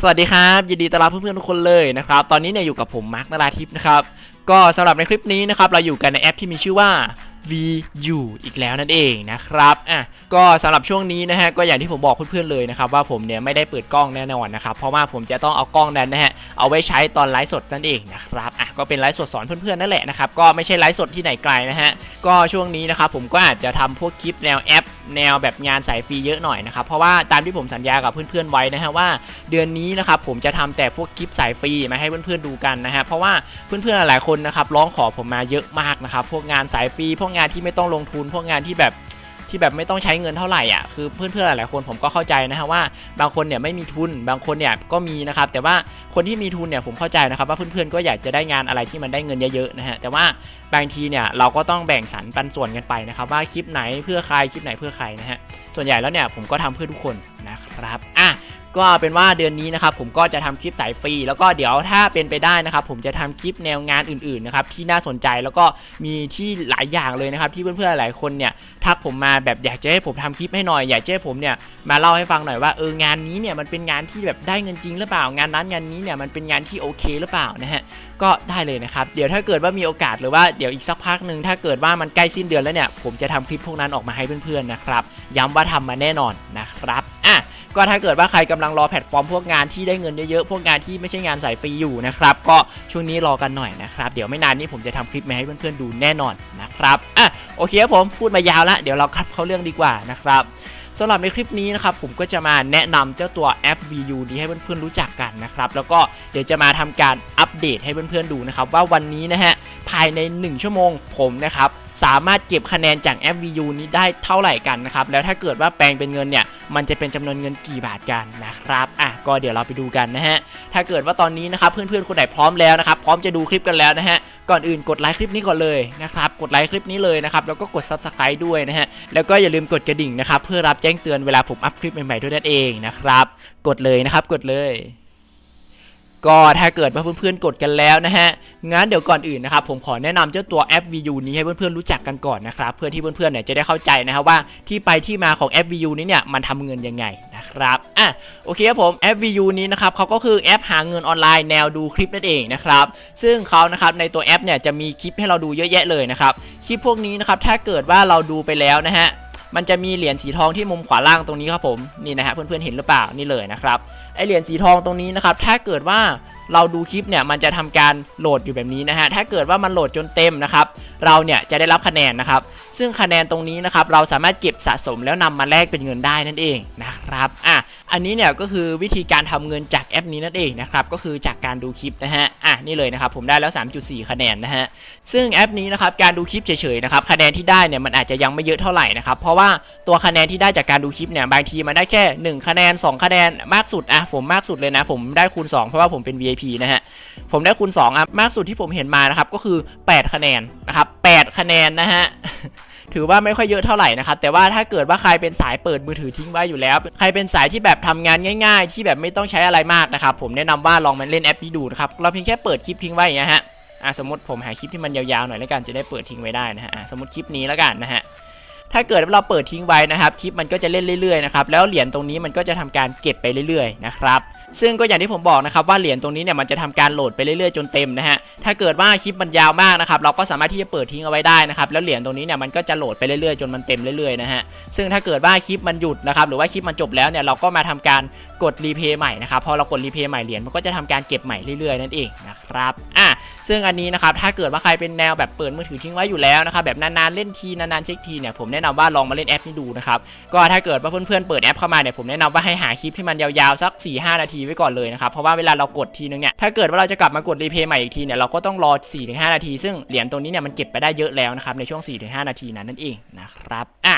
สวัสดีครับ ยินดีต้อนรับเพื่อนๆทุกคนเลยนะครับ ตอนนี้เนี่ยอยู่กับผมมาร์คนราทิพย์นะครับ ก็สำหรับในคลิปนี้นะครับ เราอยู่กันในแอปที่มีชื่อว่า VU อีกแล้วนั่นเองนะครับอะก็สำหรับช่วงนี้นะฮะก็อย่างที่ผมบอกเพื่อนๆเลยนะครับว่าผมเนี่ยไม่ได้เปิดกล้องแน่นอนนะครับเพราะว่าผมจะต้องเอากล้องนั้นนะฮะเอาไว้ใช้ตอนไลฟ์สดนั่นเองนะครับอะก็เป็นไลฟ์สดสอนเพื่อนๆนั่นแหละนะครับก็ไม่ใช่ไลฟ์สดที่ไหนไกลนะฮะก็ช่วงนี้นะครับผมก็อาจจะทำพวกคลิปแนวแอป แนวแบบงานสายฟรีเยอะหน่อยนะครับเพราะว่าตามที่ผมสัญญากับเพื่อนๆไว้นะฮะว่าเดือนนี้นะครับผมจะทำแต่พวกคลิปสายฟรีมาให้เพื่อนๆดูกันนะฮะเพราะว่าเพื่อนๆหลายคนนะครับร้องขอผมมาเยอะมากนะครับพวกงานสายฟรีพวกงานที่ไม่ต้องลงทุนพวกงานที่แบบ ที่แบบไม่ต้องใช้เงินเท่าไหร่อะคือเพื่อนๆหลายๆคนผมก็เข้าใจนะฮะว่า บางคนเนี่ยไม่มีทุนบางคนเนี่ยก็มีนะครับแต่ว่าคนที่มีทุนเนี่ยผมเข้าใจนะครับว่าเพื่อนๆก็อยากจะได้งานอะไรที่มันได้เงินเยอะๆนะฮะแต่ว่าบางทีเนี่ยเราก็ต้องแบ่งสรรปันส่วนกันไปนะครับว่าคลิปไหนเพื่อใครคลิปไหนเพื่อใครนะฮะส่วนใหญ่แล้วเนี่ยผมก็ทำเพื่อทุกคนนะครับอะ ก็เป็นว่าเดือนนี้นะครับผมก็จะทำคลิปสายฟรีแล้วก็เดี๋ยวถ้าเป็นไปได้นะครับผมจะทำคลิปแนวงานอื่นๆนะครับที่น่าสนใจแล้วก็มีที่หลายอย่างเลยนะครับที่เพื่อนๆหลายคนเนี่ยทักผมมาแบบอยากจะให้ผมทำคลิปให้หน่อยอยากจะให้ผมเนี่ยมาเล่าให้ฟังหน่อยว่าเอองานนี้เนี่ยมันเป็นงานที่แบบได้เงินจริงหรือเปล่างานนั้นงานนี้เนี่ยมันเป็นงานที่โอเคหรือเปล่านะฮะก็ได้เลยนะครับเดี๋ยวถ้าเกิดว่ามีโอกาสหรือว่าเดี๋ยวอีกสักพักหนึ่งถ้าเกิดว่ามันใกล้สิ้นเดือนแล้วเนี่ยผมจะทำคลิปพวกนั้นออกมาให้เพื่อนๆนะครับย้ำว่าทำมาแน่นอนนะครับอะ ก็ถ้าเกิดว่าใครกำลังรอแพลตฟอร์มพวกงานที่ได้เงินเยอะๆพวกงานที่ไม่ใช่งานสายฟรีอยู่นะครับก็ช่วงนี้รอกันหน่อยนะครับเดี๋ยวไม่นานนี้ผมจะทำคลิปมาให้เพื่อนๆดูแน่นอนนะครับอะโอเคครับผมพูดมายาวล้วเดี๋ยวเราคัดเข้าเรื่องดีกว่านะครับสำหรับในคลิปนี้นะครับผมก็จะมาแนะนำเจ้าตัวแอป VU นี้ให้เพื่อนๆรู้จักกันนะครับแล้วก็เดี๋ยวจะมาทำการอัปเดตให้เพื่อนๆดูนะครับว่าวันนี้นะฮะายใน 1 ชั่วโมงผมนะครับสามารถเก็บคะแนนจากแอป VU นี้ได้เท่าไหร่กันนะครับ แล้วถ้าเกิดว่าแปลงเป็นเงินเนี่ย มันจะเป็นจำนวนเงินกี่บาทกันนะครับ อะ ก็เดี๋ยวเราไปดูกันนะฮะ ถ้าเกิดว่าตอนนี้นะครับเพื่อนๆคนไหนพร้อมแล้วนะครับ พร้อมจะดูคลิปกันแล้วนะฮะ ก่อนอื่นกดไลค์คลิปนี้ก่อนเลยนะครับ กดไลค์คลิปนี้เลยนะครับ แล้วก็กด subscribe ด้วยนะฮะ แล้วก็อย่าลืมกดกระดิ่งนะครับ เพื่อรับแจ้งเตือนเวลาผมอัพคลิปใหม่ๆด้วยนั่นเองนะครับ กดเลยนะครับ กดเลย ก็ถ้าเกิดว่าเพื่อนๆกดกันแล้วนะฮะงั้นเดี๋ยวก่อนอื่นนะครับผมขอแนะนำเจ้าตัวแอป VU นี้ให้เพื่อนๆรู้จักกันก่อนนะครับเพื่อที่เพื่อนๆเนี่ยจะได้เข้าใจนะครับว่าที่ไปที่มาของแอป VU นี้เนี่ยมันทำเงินยังไงนะครับอะโอเคครับผมแอป VU นี้นะครับเขาก็คือแอปหาเงินออนไลน์แนวดูคลิปนั่นเองนะครับซึ่งเขานะครับในตัวแอปเนี่ยจะมีคลิปให้เราดูเยอะแยะเลยนะครับคลิปพวกนี้นะครับถ้าเกิดว่าเราดูไปแล้วนะฮะ มันจะมีเหรียญสีทองที่มุมขวาล่างตรงนี้ครับผมนี่นะฮะเพื่อนๆเห็นหรือเปล่านี่เลยนะครับไอเหรียญสีทองตรงนี้นะครับถ้าเกิดว่าเราดูคลิปเนี่ยมันจะทำการโหลดอยู่แบบนี้นะฮะถ้าเกิดว่ามันโหลดจนเต็มนะครับเราเนี่ยจะได้รับคะแนนนะครับ ซึ่งคะแนนตรงนี้นะครับเราสามารถเก็บสะสมแล้วนำมาแลกเป็นเงินได้นั่นเองนะครับอะอันนี้เนี่ยก็คือวิธีการทำเงินจากแอปนี้นั่นเองนะครับก็คือจากการดูคลิปนะฮะอะนี่เลยนะครับผมได้แล้ว 3.4 คะแนนนะฮะซึ่งแอปนี้นะครับการดูคลิปเฉยๆนะครับคะแนนที่ได้เนี่ยมันอาจจะยังไม่เยอะเท่าไหร่นะครับเพราะว่าตัวคะแนนที่ได้จากการดูคลิปเนี่ยบางทีมันได้แค่ 1 คะแนน 2 คะแนนมากสุดอะผมมากสุดเลยนะ ผมได้คูณ 2 เพราะว่าผมเป็น VIP นะฮะผมได้คูณ2อะมากสุดที่ผมเห็นมานะครับก็คือ 8 คะแนนนะครับ8 คะแนนนะฮะถือว่าไม่ค่อยเยอะเท่าไหร่นะครับแต่ว่าถ้าเกิดว่าใครเป็นสายเปิดมือถือทิ้งไว้อยู่แล้ว ใครเป็นสายที่แบบทำงานง่าย ๆ ที่แบบไม่ต้องใช้อะไรมากนะครับผมแนะนำว่าลองมาเล่นแอปนี้ดูนะครับเราเพียงแค่เปิดคลิปทิ้งไว้อย่างเงี้ยฮะอะสมมติผมหาคลิปที่มันยาวๆหน่อยแล้วกันจะได้เปิดทิ้งไว้ได้นะฮะสมมติคลิปนี้แล้วกันนะฮะถ้าเกิดว่าเราเปิดทิ้งไว้นะครับคลิปมันก็จะเล่นเรื่อยๆนะครับแล้วเหรียญตรงนี้มันก็จะทำการเก็บไปเรื่อยๆนะครับซึ่งก็อย่างที่ผมบอกนะครับว่าเหรียญตรงนี้เนี่ยมันจะทำการโหลดไปเรื่อยๆจนเต็มนะฮะ ถ้าเกิดว่าคลิปมันยาวมากนะครับเราก็สามารถที่จะเปิดทิ้งเอาไว้ได้นะครับแล้วเหรียญตรงนี้เนี่ยมันก็จะโหลดไปเรื่อยๆจนมันเต็มเรื่อยๆนะฮะซึ่งถ้าเกิดว่าคลิปมันหยุดนะครับหรือว่าคลิปมันจบแล้วเนี่ยเราก็มาทำการกดรีเพย์ใหม่นะครับพอเรากดรีเพย์ใหม่เหรียญมันก็จะทำการเก็บใหม่เรื่อยๆนั่นเองนะครับอะซึ่งอันนี้นะครับถ้าเกิดว่าใครเป็นแนวแบบเปิดมือถือทิ้งไว้อยู่แล้วนะครับแบบนานๆเล่นทีนานๆเช็คทีเนี่ยผมแนะนำว่าลองมาเล่นแอปนี้ดูนะครับก็ถ้าเกิดว่าเพื่อนๆเปิดแอปเข้ามาเนี่ยผมแนะนำว่าให้หาคลิปที่มันยาวๆสัก4-5 นาทีไว้ก่อนเลยนะครับเพราะว่าเวลาเรากดทีนึงเนี่ยถ้าเกิดว่าเราจะกลับมากดรีเพย์ใหม่อีกทีเนี่ยเราก็ต้องรอ 4-5 นาที ซึ่งเหรียญตรงนี้เนี่ยมันเก็บไปได้เยอะแล้วนะครับในช่วง 4-5 นาทีนั้นนั่นเองนะครับอะ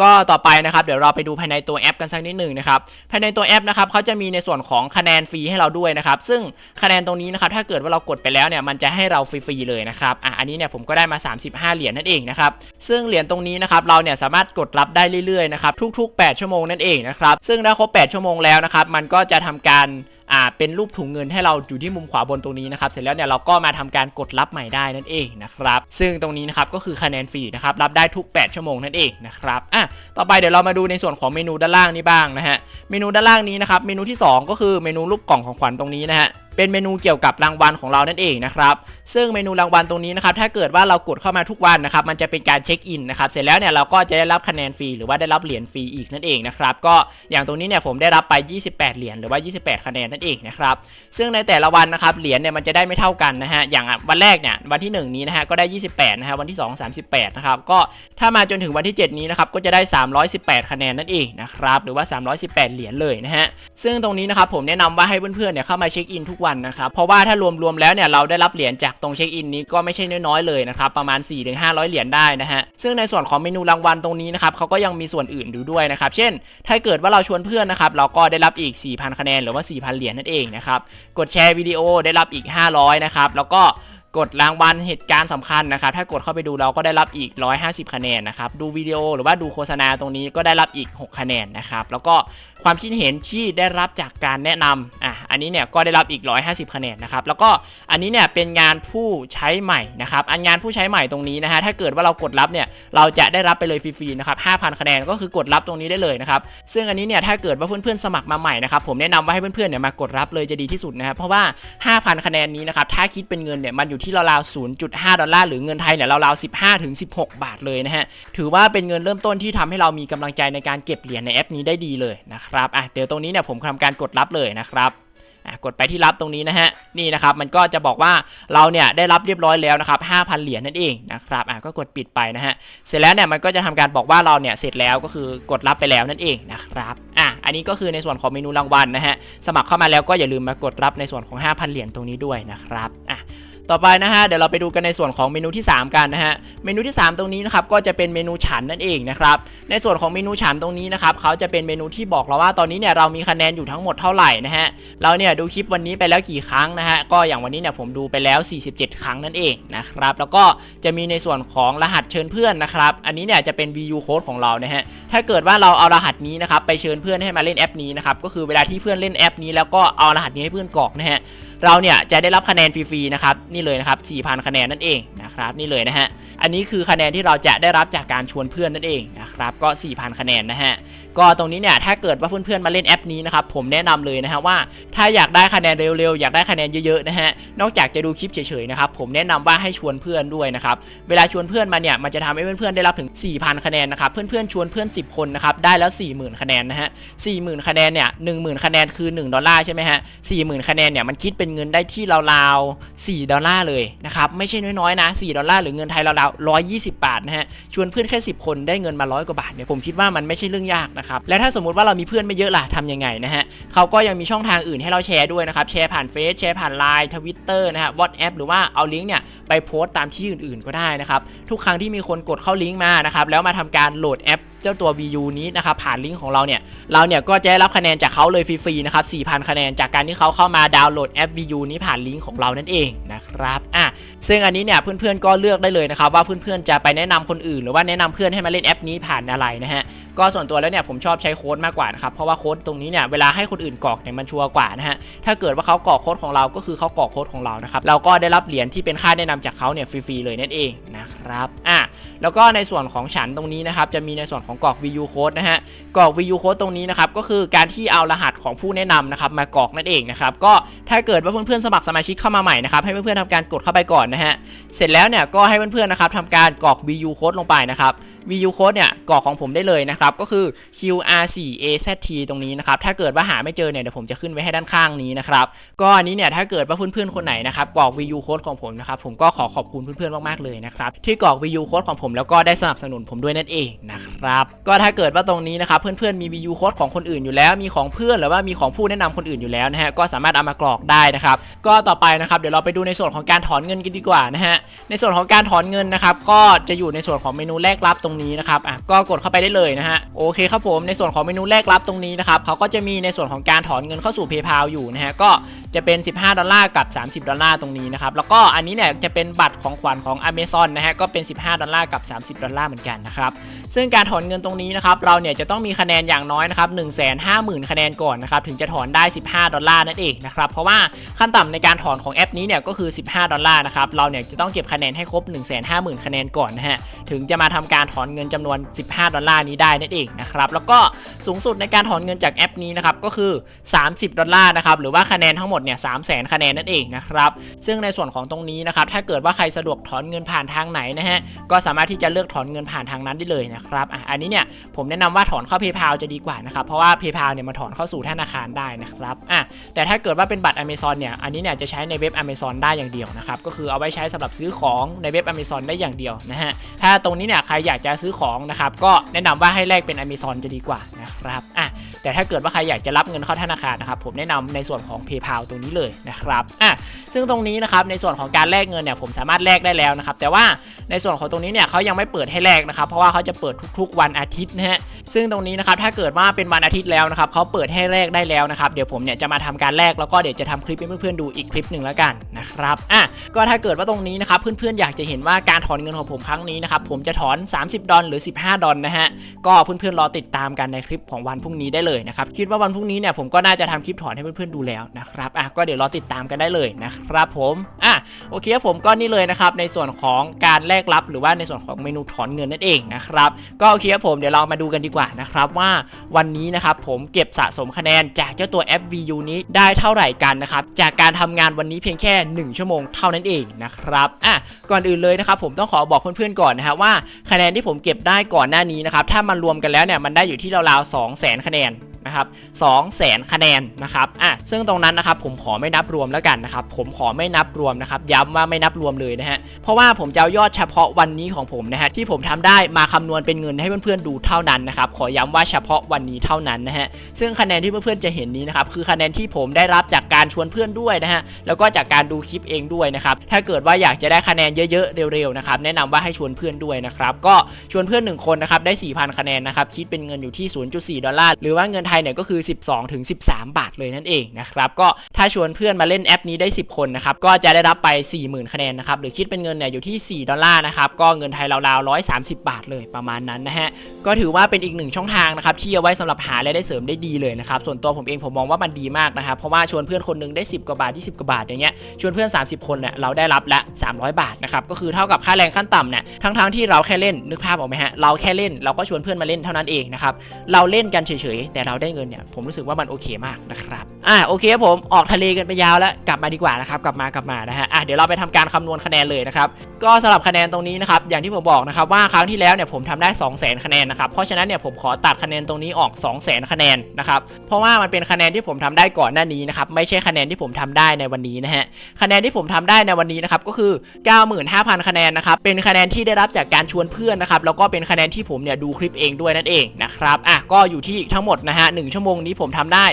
ก็ต่อไปนะครับเดี๋ยวเราไปดูภายในตัวแอปกันสักนิดหนึ่งนะครับภายในตัวแอปนะครับเขาจะมีในส่วนของคะแนนฟรีให้เราด้วยนะครับซึ่งคะแนนตรงนี้นะครับถ้าเกิดว่าเรากดไปแล้วเนี่ยมันจะให้เราฟรีๆเลยนะครับอะอันนี้เนี่ยผมก็ได้มา 35 เหรียญนั่นเองนะครับซึ่งเหรียญตรงนี้นะครับเราเนี่ยสามารถกดรับได้เรื่อยๆนะครับทุก ๆ 8 ชั่วโมงนั่นเองนะครับซึ่งถ้าครบ 8 ชั่วโมงแล้วนะครับมันก็จะทำการ อ่าเป็นรูปถุงเงินให้เราอยู่ที่มุมขวาบนตรงนี้นะครับเสร็จแล้วเนี่ยเราก็มาทำการกดรับใหม่ได้นั่นเองนะครับซึ่งตรงนี้นะครับก็คือคะแนนฟรีนะครับรับได้ทุก 8 ชั่วโมงนั่นเองนะครับอะต่อไปเดี๋ยวเรามาดูในส่วนของเมนูด้านล่างนี้บ้างนะฮะเมนูด้านล่างนี้นะครับเมนูที่ 2 ก็คือเมนูรูปกล่องของขวัญตรงนี้นะฮะ เป็นเมนูเกี่ยวกับรางวัลของเรานั่นเองนะครับซึ่งเมนูรางวัลตรงนี้นะครับถ้าเกิดว่าเรากดเข้ามาทุกวันนะครับมันจะเป็นการเช็คอินนะครับเสร็จแล้วเนี่ยเราก็จะได้รับคะแนนฟรีหรือว่าได้รับเหรียญฟรีอีกนั่นเองนะครับก็อย่างตรงนี้เนี่ยผมได้รับไป 28 เหรียญหรือว่า 28 คะแนนนั่นเองนะครับซึ่งในแต่ละวันนะครับเหรียญเนี่ยมันจะได้ไม่เท่ากันนะฮะอย่างวันแรกเนี่ยวันที่ 1 นี้นะฮะก็ได้ 28นะฮะวันที่ 2 38นะครับก็ถ้ามาจนถึงวันที่ 7 นี้นะครับก็จะได้ 318 คะแนนนั่นเองนะครับหรือว่า 318 เหรียญเลยนะฮะซึ่งตรงนี้นะครับผมแนะนำว่าให้เพื่อนๆเนี่ยเข้ามาเช็คอินทุกวันนะครับ เพราะว่าถ้ารวมๆแล้วเนี่ยเราได้รับเหรียญจากตรงเช็คอินนี้ก็ไม่ใช่น้อยๆเลยนะครับประมาณ 4-500 เหรียญได้นะฮะซึ่งในส่วนของเมนูรางวัลตรงนี้นะครับเขาก็ยังมีส่วนอื่นดูด้วยนะครับเช่น ถ้าเกิดว่าเราชวนเพื่อนนะครับเราก็ได้รับอีก 4,000 คะแนนหรือว่า 4,000 เหรียญนั่นเองนะครับกดแชร์วิดีโอได้รับอีก 500นะครับแล้วก็ กดรางวัลเหตุการณ์สำคัญนะครับ ถ้ากดเข้าไปดูเราก็ได้รับอีก 150 คะแนนนะครับ ดูวิดีโอหรือว่าดูโฆษณาตรงนี้ก็ได้รับอีก 6 คะแนนนะครับ แล้วก็ความคิดเห็นที่ได้รับจากการแนะนำอะ อันนี้เนี่ยก็ได้รับอีก 150 คะแนนนะครับ แล้วก็อันนี้เนี่ยเป็นงานผู้ใช้ใหม่นะครับ อันงานผู้ใช้ใหม่ตรงนี้นะฮะ ถ้าเกิดว่าเรากดรับเนี่ยเราจะได้รับไปเลยฟรีๆนะครับ 5,000 คะแนนก็คือกดรับตรงนี้ได้เลยนะครับ ซึ่งอันนี้เนี่ยถ้าเกิดว่าเพื่อนๆสมัครมาใหม่นะครับ ผมแนะนำว่าให้เพื่อนๆเนี่ยมากดรับเลยจะดีที่สุดนะครับ เพราะว่า 5,000 คะแนนนี้นะครับ ถ้าคิดเป็นเงินเนี่ยมันอยู่ที่ราวๆ0.5 ดอลลาร์หรือเงินไทยเนี่ยราวๆ15ถึง16 บาทเลยนะฮะ ถือว่าเป็นเงินเริ่มต้นที่ทำให้เรามีกำลังใจในการเก็บเหรียญในแอปนี้ได้ดีเลยนะครับอะเดี๋ยวตรงนี้เนี่ยผมทำการกดรับเลยนะครับอะกดไปที่รับตรงนี้นะฮะนี่นะครับมันก็จะบอกว่าเราเนี่ยได้รับเรียบร้อยแล้วนะครับ5,000 เหรียญนั่นเองนะครับอะก็กดปิดไปนะฮะเสร็จแล้วเนี่ยมันก็จะทำการบอกว่าเราเนี่ยเสร็จแล้วก็คือกดรับไปแล้วนั่นเองนะครับอะอันนี้ก็คือในส่วนของเมนูรางวัลนะฮะสมัครเข้ามาแล้วก็อย่าลืมมากดรับในส่วนของ 5,000 เหรียญตรงนี้ด้วยนะครับอะ ต่อไปนะฮะเดี๋ยวเราไปดูกันในส่วนของเมนูที่ 3 กันนะฮะเมนูที่ 3 ตรงนี้นะครับก็จะเป็นเมนูฉันนั่นเองนะครับในส่วนของเมนูฉันตรงนี้นะครับเขาจะเป็นเมนูที่บอกเราว่าตอนนี้เนี่ยเรามีคะแนนอยู่ทั้งหมดเท่าไหร่นะฮะเราเนี่ยดูคลิปวันนี้ไปแล้วกี่ครั้งนะฮะก็อย่างวันนี้เนี่ยผมดูไปแล้ว 47 ครั้งนั่นเองนะครับแล้วก็จะมีในส่วนของรหัสเชิญเพื่อนนะครับอันนี้เนี่ยจะเป็น VU code ของเรานะฮะถ้าเกิดว่าเราเอารหัสนี้นะครับไปเชิญเพื่อนให้มาเล่นแอปนี้นะครับก็คือเวลาที่เพื่อนเล่นแอปนี้แล้วก็เอารหัสนี้ให้เพื่อนกรอกนะฮะเราเนี่ยจะได้รับคะแนนฟรีๆนะครับนี่เลยนะครับ4,000 คะแนนนั่นเองนะครับนี่เลยนะฮะอันนี้คือคะแนนที่เราจะได้รับจากการชวนเพื่อนนั่นเองนะครับก็ 4,000 คะแนนนะฮะ ก็ตรงนี้เนี่ยถ้าเกิดว่าเพื่อนๆมาเล่นแอปนี้นะครับผมแนะนำเลยนะฮะว่าถ้าอยากได้คะแนนเร็วๆ อยากได้คะแนนเยอะๆนะฮะนอกจากจะดูคลิปเฉยๆนะครับผมแนะนำว่าให้ชวนเพื่อนด้วยนะครับเวลาชวนเพื่อนมาเนี่ยมันจะทำให้เพื่อนๆได้รับถึง 4,000 คะแนนนะครับเพื่อนๆชวนเพื่อน 10 คนนะครับได้แล้ว 40,000 คะแนนนะฮะ40,000 คะแนนเนี่ย10,000 คะแนนคือ 1 ดอลลาร์ใช่ไหมฮะ40,000 คะแนนเนี่ยมันคิดเป็นเงินได้ที่ราวๆ4ดอลลาร์เลยนะครับไม่ใช่น้อยๆนะ4ดอลลาร์หรือเงินไทยราวๆ120 บาทนะฮะชวนเพื่อนแค่ 10 คนได้เงินมาร้อยกว่าบาทเนี่ยผมคิดว่ามันไม่ใช่เรื่องยากนะครับและถ้าสมมติว่าเรามีเพื่อนไม่เยอะล่ะทำยังไงนะฮะเขาก็ยังมีช่องทางอื่นให้เราแชร์ด้วยนะครับแชร์ผ่านเฟซแชร์ผ่านไลน์ทวิตเตอร์นะฮะวอตแอปหรือว่าเอาลิงก์เนี่ยไปโพสต์ตามที่อื่นๆ ก็ได้นะครับทุกครั้งที่มีคนกดเข้าลิงก์มานะครับแล้วมาทำการโหลดแอป จ้าตัว VU นี้นะครับผ่านลิงก์ของเราเนี่ยเราเนี่ยก็จะได้รับคะแนนจากเขาเลยฟรีๆนะครับ4,000 คะแนนจากการที่เขาเข้ามาดาวน์โหลดแอป VU นี้ผ่านลิงก์ของเรานั่นเองนะครับอะซึ่งอันนี้เนี่ยเพื่อนๆก็เลือกได้เลยนะครับว่าเพื่อนๆจะไปแนะนำคนอื่น หรือว่าแนะนำเพื่อนให้มาเล่นแอปนี้ผ่านอะไรนะฮะก็ส่วนตัวแล้วเนี่ยผมชอบใช้โค้ดมากกว่านะครับเพราะว่าโค้ดตรงนี้เนี่ยเวลาให้คนอื่นกรอกเนี่ยมันชัวร์กว่านะฮะถ้าเกิดว่าเขากรอกโค้ดของเราก็คือเขากรอกโค้ดของเรานะครับเราก็ได้รับเหรียญที่เป็นค่าแนะนำจากเขาเนี่ยฟรีๆเลยนั่นเองนะครับอะแล้วก็ในส่วนของฉันตรงนี้นะครับจะมีในส่วนของกรอก VU code นะฮะกรอก VU code ตรงนี้นะครับก็คือการที่เอารหัสของผู้แนะนำนะครับมากรอกนั่นเองนะครับก็ถ้าเกิดว่าเพื่อนๆสมัครสมาชิกเข้ามาใหม่นะครับให้เพื่อนๆทำการกดเข้าไปก่อนนะฮะเสร็จแล้วเนี่ยก็ให้เพื่อนๆนะครับทำการกรอก VU code ลงไปนะครับ VU code เนี่ยกรอกของผมได้เลยนะครับ ก็คือ QR4AZT ตรงนี้นะครับ ถ้าเกิดว่าหาไม่เจอเนี่ยเดี๋ยวผมจะขึ้นไว้ให้ด้านข้างนี้นะครับ ก็อันนี้เนี่ยถ้าเกิดว่าเพื่อนๆคนไหนนะครับกรอก VU code ของผมนะครับ ผมก็ขอขอบคุณเพื่อนๆมากๆเลยนะครับ ที่กรอก VU code ของผมแล้วก็ได้สนับสนุนผมด้วยนั่นเองนะครับ ก็ถ้าเกิดว่าตรงนี้นะครับเพื่อนๆมี VU code ของคนอื่นอยู่แล้ว มีของเพื่อนหรือว่ามีของผู้แนะนำคนอื่นอยู่แล้วนะฮะก็สามารถเอามากรอกได้นะครับก็ต่อไปนะครับเดี๋ยวเราไปดูในส่วนของการถอนเงินกันดีกว่านะฮะในส่วนของการถอนเงินนะครับก็จะอยู่ในส่วนของเมนูแรกรับตรงนี้นะครับอะก็กดเข้าไปได้เลยนะฮะโอเคครับผมในส่วนของเมนูแรกรับตรงนี้นะครับเขาก็จะมีในส่วนของการถอนเงินเข้าสู่ PayPal อยู่นะฮะก็ จะเป็น 15 ดอลลาร์กับ 30 ดอลลาร์ตรงนี้นะครับ แล้วก็อันนี้เนี่ยจะเป็นบัตรของขวัญของ Amazon นะฮะ ก็เป็น 15 ดอลลาร์กับ 30 ดอลลาร์เหมือนกันนะครับ ซึ่งการถอนเงินตรงนี้นะครับ เราเนี่ยจะต้องมีคะแนนอย่างน้อยนะครับ150,000 คะแนนก่อนนะครับ ถึงจะถอนได้ 15 ดอลลาร์นั่นเองนะครับ เพราะว่าขั้นต่ำในการถอนของแอปนี้เนี่ยก็คือ 15 ดอลลาร์นะครับ เราเนี่ยจะต้องเก็บคะแนนให้ครบ 150,000 คะแนนก่อนนะฮะ ถึงจะมาทำการถอนเงินจำนวน 15 ดอลลาร์นี้ได้นั่นเองนะครับ แล้วก็สูงสุดในการถอนเงินจากแอปนี้นะครับ ก็คือ 30 ดอลลาร์นะครับ หรือว่าคะแนนทั้งหมดเนี่ย3 0 0 0 0คะแนนนั่นเองนะครับ ซึ่งในส่วนของตรงนี้นะครับ ถ้าเกิดว่าใครสะดวกถอนเงินผ่านทางไหนนะฮะ ก็สามารถที่จะเลือกถอนเงินผ่านทางนั้นได้เลยนะครับอะอันนี้เนี่ยผมแนะนำว่าถอนเข้า PayPal จะดีกว่านะครับ เพราะว่า PayPal เนี่ยมาถอนเข้าสู่ธนาคารได้นะครับอะแต่ถ้าเกิดว่าเป็นบัตร Amazon เนี่ย อันนี้เนี่ยจะใช้ในเว็บ Amazon ได้อย่างเดียวนะครับ ก็คือเอาไว้ใช้สำหรับซื้อของในเว็บ Amazon ได้อย่างเดียวนะฮะ ถ้าตรงนี้เนี่ยใครอยากจะซื้อของนะครับ ก็แนะนำว่าให้แลกเป็น Amazon จะดีกว่านะครับอะ แต่ถ้าเกิดว่าใครอยากจะรับเงินเข้าธนาคารนะครับผมแนะนำในส่วนของ PayPal ตรงนี้เลยนะครับอะซึ่งตรงนี้นะครับในส่วนของการแลกเงินเนี่ยผมสามารถแลกได้แล้วนะครับแต่ว่าในส่วนของตรงนี้เนี่ยเขายังไม่เปิดให้แลกนะครับเพราะว่าเขาจะเปิดทุกๆ วันอาทิตย์นะฮะซึ่งตรงนี้นะครับถ้าเกิดว่าเป็นวันอาทิตย์แล้วนะครับเขาเปิดให้แลกได้แล้วนะครับเดี๋ยวผมเนี่ยจะมาทำการแลกแล้วก็เดี๋ยวจะทำคลิปให้เพื่อนๆดูอีกคลิปหนึ่งแล้วกันนะครับอะก็ถ้าเกิดว่าตรงนี้นะครับเพื่อนๆอยากจะเห็นว่าการถอนเงินของผมครั้งนี้นะครับผมจะถอน 30 ดอลหรือ 15 ดอลนะฮะก็เพื่อนๆรอติดตามกันในคลิปของวันพรุ่งนี้ได้เลยนะครับคิดว่าวันพรุ่งนี้เนี่ยผมก็น่าจะทำคลิปถอนให้เพื่อนๆดูแล้วนะครับอะก็เดี๋ยวรอติดตามกันได้เลยนะครับผมอะโอเคครับผมก็นี่เลยนะครับในส่วนของการแลกรับหรือว่าในส่วนของเมนูถอนเงินนั่นเองนะครับก็โอเคครับผมเดี๋ยวเรามาดูกันดีกว่านะครับว่าวันนี้นะครับผมเก็บสะสมคะแนนจากเจ้าตัวแอป VU นี้ได้เท่าไหร่กันนะครับจากการทำงานวันนี้เพียงแค่ 1 ชั่วโมงเท่านั้นเองนะครับอะก่อนอื่นเลยนะครับผมต้องขอบอกเพื่อนๆก่อนนะฮะว่าคะแนนที่ผมเก็บได้ก่อนหน้านี้นะครับถ้ามารวมกันแล้วเนี่ยมันได้อยู่ที่ราวๆ2 0 0 0 0 0คะแนน นะครับ2 0 0 0 0คะแนนนะครับอะซึ่งตรงนั้นนะครับผมขอไม่นับรวมแล้วกันนะครับผมขอไม่นับรวมนะครับย้ำว่าไม่นับรวมเลยนะฮะเพราะว่าผมจะเอายอดเฉพาะวันนี้ของผมนะฮะที่ผมทำได้มาคำนวณเป็นเงินให้เพื่อนๆดูเท่านั้นนะครับขอย้ำว่าเฉพาะวันนี้เท่านั้นนะฮะซึ่งคะแนนที่เพื่อนๆจะเห็นนี้นะครับคือคะแนนที่ผมได้รับจากการชวนเพื่อนด้วยนะฮะแล้วก็จากการดูคลิปเองด้วยนะครับถ้าเกิดว่าอยากจะได้คะแนนเยอะๆเร็วๆนะครับแนะนำว่าให้ชวนเพื่อนด้วยนะครับก็ชวนเพื่อนหนึ่งคนนะครับได้ 4,000 คะแนนนะครับคิดเป็นเงินอยู่ที่ 0.4 ดอลลาร์หรือว่าเงินไทยเนี่ยก็คือ 12ถึง13 บาทเลยนั่นเองนะครับก็ถ้าชวนเพื่อนมาเล่นแอปนี้ได้ 10 คนนะครับก็จะได้รับไป 40,000 คะแนนนะครับหรือคิดเป็นเงินเนี่ยอยู่ที่ 4 ดอลลาร์นะครับก็เงินไทยราวๆ130 บาทเลยประมาณนั้นนะฮะก็ถือว่าเป็นอีกหนึ่งช่องทางนะครับที่เอาไว้สำหรับหารายได้เสริมได้ดีเลยนะครับส่วนตัวผมเองผมมองว่ามันดีมากนะครับเพราะว่าชวนเพื่อนคนหนึงได้ 10 กว่าบาท 20 กว่าบาทอย่างเงี้ยชวนเพื่อน 30 คนเนี่ยเราได้รับละ 300 บาทนะครับก็คือเท่ากับค่าแรงขั้นต่ำเนี่ยทั้งๆที่เราแค่เล่นนึกภาพออกไหมฮะเราแค่เล่นเราก็ชวนเพื่อนมาเล่นเท่านั้นเองนะครับเราเล่นกันเฉยๆแต่เราได้เงินเนี่ยผมรู้สึกว่ามันโอเคมากนะครับอะโอเคครับผมออกทะเลกันไปยาวแล้วกลับมาดีกว่านะครับกลับมากลับมานะฮะอะเดี๋ยวเราไปทำการคำนวณคะแนนเลยนะครับก็สำหรับคะแนนตรงนี้นะครับอย่างที่ผมบอกนะครับว่าครั้งที่แล้วเนี่ยผมทำได้ 2 0 0 0 0 0คะแนนนะครับเพราะฉะนั้นเนี่ยผมขอตัดคะแนนตรงนี้ออก 2 0 0 0 0 0คะแนนนะครับเพราะว่ามันเป็นคะแนนที่ผมทำได้ก่อนหน้านี้นะครับไม่ใช่คะแนนที่ผมทำได้ในวันนี้นะฮะคะแนนที่ผมทำได้ในวันนี้นะครับก็คือ 95,000 คะแนนนะครับเป็นคะแนนที่ได้รับจากการชวนเพื่อนนะครับแล้วก็เป็นคะแนนที่ผมเนี่ยดูคลิปเองด้วยนั่นเองนะครับอะก็อยู่ที่ทั้งหมดนะฮะหชั่วโมงนี้ผมทำได้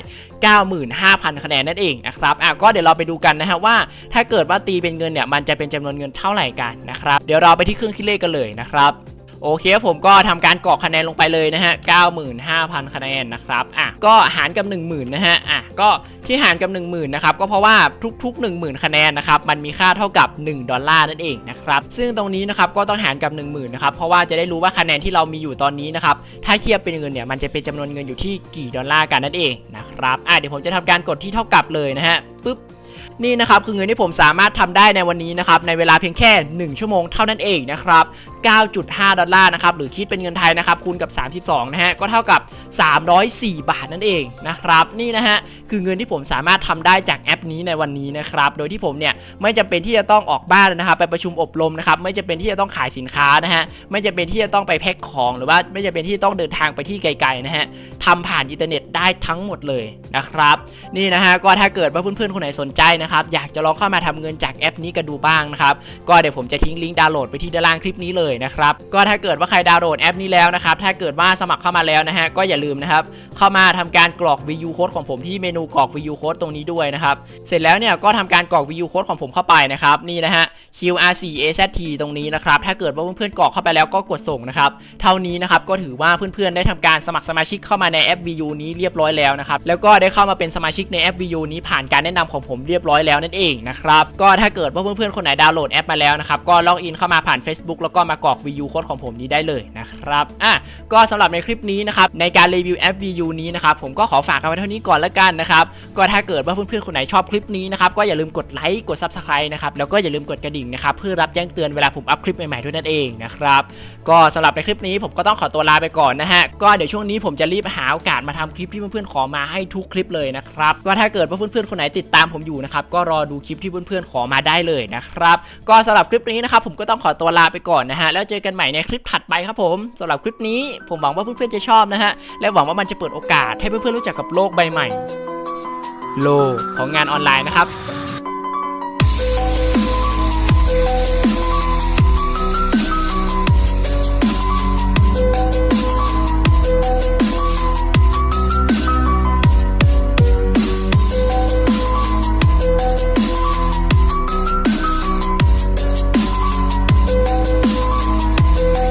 95,000 คะแนนนั่นเองนะครับอะก็เดี๋ยวเราไปดูกันนะฮะว่า ถ้าเกิดว่าตีเป็นเงินเนี่ยมันจะเป็นจำนวนเงินเท่าไหร่กันนะครับเดี๋ยวเราไปที่เครื่องคิดเลขกันเลยนะครับ โอเคครับผมก็ทำการกรอกคะแนนลงไปเลยนะฮะ95,000 คะแนนนะครับอะก็หารกับ 10,000นะฮะอะก็ที่หารกับ 10,000นะครับก็เพราะว่าทุก ๆ 10,000 คะแนนนะครับมันมีค่าเท่ากับ 1 ดอลลาร์นั่นเองนะครับซึ่งตรงนี้นะครับก็ต้องหารกับ 10,000นะครับเพราะว่าจะได้รู้ว่าคะแนนที่เรามีอยู่ตอนนี้นะครับถ้าเทียบเป็นเงินเนี่ยมันจะเป็นจำนวนเงินอยู่ที่กี่ดอลลาร์กันนั่นเองนะครับอะเดี๋ยวผมจะทำการกดที่เท่ากับเลยนะฮะปึ๊บนี่นะครับคือเงินที่ผมสามารถทำได้ในวันนี้นะครับในเวลาเพียงแค่ 1 ชั่วโมงเท่านั้นเองนะครับ 9.5 ดอลลาร์นะครับหรือคิดเป็นเงินไทยนะครับคูณกับ 32 นะฮะก็เท่ากับ 304 บาทนั่นเองนะครับนี่นะฮะคือเงินที่ผมสามารถทำได้จากแอปนี้ในวันนี้นะครับโดยที่ผมเนี่ยไม่จำเป็นที่จะต้องออกบ้านนะครับไปประชุมอบรมนะครับไม่จำเป็นที่จะต้องขายสินค้านะฮะไม่จำเป็นที่จะต้องไปแพ็คของ หรือว่าไม่จำเป็นที่ต้องเดินทางไปที่ไกลๆนะฮะทำผ่านอินเทอร์เน็ตได้ทั้งหมดเลยนะครับนี่นะฮะก็ถ้าเกิดว่าเพื่อนๆคนไหนสนใจนะครับอยากจะลองเข้ามาทำเงินจากแอปนี้กันดูบ้างนะครับก็เดี๋ยวผมจะทิ้งลิงก์ดาวน์โหลดไปที่ด้านล่างคลิปนี้เลยเลยนะครับก็ถ้าเกิดว่าใครดาวน์โหลดแอปนี้แล้วนะครับถ้าเกิดว่าสมัครเข้ามาแล้วนะฮะก็อย่าลืมนะครับเข้ามาทำการกรอก VU code ของผมที่เมนูกรอก VU code ตรงนี้ด้วยนะครับเสร็จแล้วเนี่ยก็ทำการกรอก VU code ของผมเข้าไปนะครับนี่นะฮะ QR4AZT ตรงนี้นะครับถ้าเกิดว่าเพื่อนๆกรอกเข้าไปแล้วก็กดส่งนะครับเท่านี้นะครับก็ถือว่าเพื่อนๆได้ทำการสมัครสมาชิกเข้ามาในแอป VU นี้เรียบร้อยแล้วนะครับแล้วก็ได้เข้ามาเป็นสมาชิกในแอป VU นี้ผ่านการแนะนำของผมเรียบร้อยแล้วนั่นเองนะครับก็ถ้าเกิดว่าเพื่อนๆคนไหนดาวน์โหลดแอปมาแล้วนะครับก็ล็อกอินเข้ามาผ่าน Facebook แล้วก็มากรอก VU โค้ดของผมนี้ได้เลยนะครับอะก็สำหรับในคลิปนี้นะครับในการรีวิวแอป VU นี้นะครับผมก็ขอฝากกันไว้เท่านี้ก่อนละกันนะครับก็ถ้าเกิดว่าเพื่อนๆคนไหนชอบคลิปนี้นะครับก็อย่าลืมกดไลค์กด Subscribe นะครับแล้วก็อย่าลืมกดกระดิ่งนะครับเพื่อรับแจ้งเตือนเวลาผมอัพคลิปใหม่ๆด้วยนั่นเองนะครับก็สำหรับในคลิปนี้ผมก็ต้องขอตัวลาไปก่อนนะฮะก็เดี๋ยวช่วงนี้ผมจะรีบหาโอกาสมาทำคลิปที่เพื่อนๆขอมาให้ทุกคลิปเลยนะครับก็ถ้าเกิดว่าเพื่อนๆคนไหนติดตามผมอยู่นะครับก็รอดูคลิปที่เพื่อนๆขอมาได้เลยนะครับก็สำหรับคลิปนี้นะครับผมก็ต้องขอตัวลาไปก่อนนะฮะแล้วเจอกันใหม่ในคลิปถัดไปครับผมสำหรับคลิปนี้ผมหวังว่าเพื่อนๆจะชอบนะฮะและหวังว่ามันจะเปิดโอกาสให้เพื่อนๆรู้จักกับโลกใบใหม่ โลกของงานออนไลน์นะครับ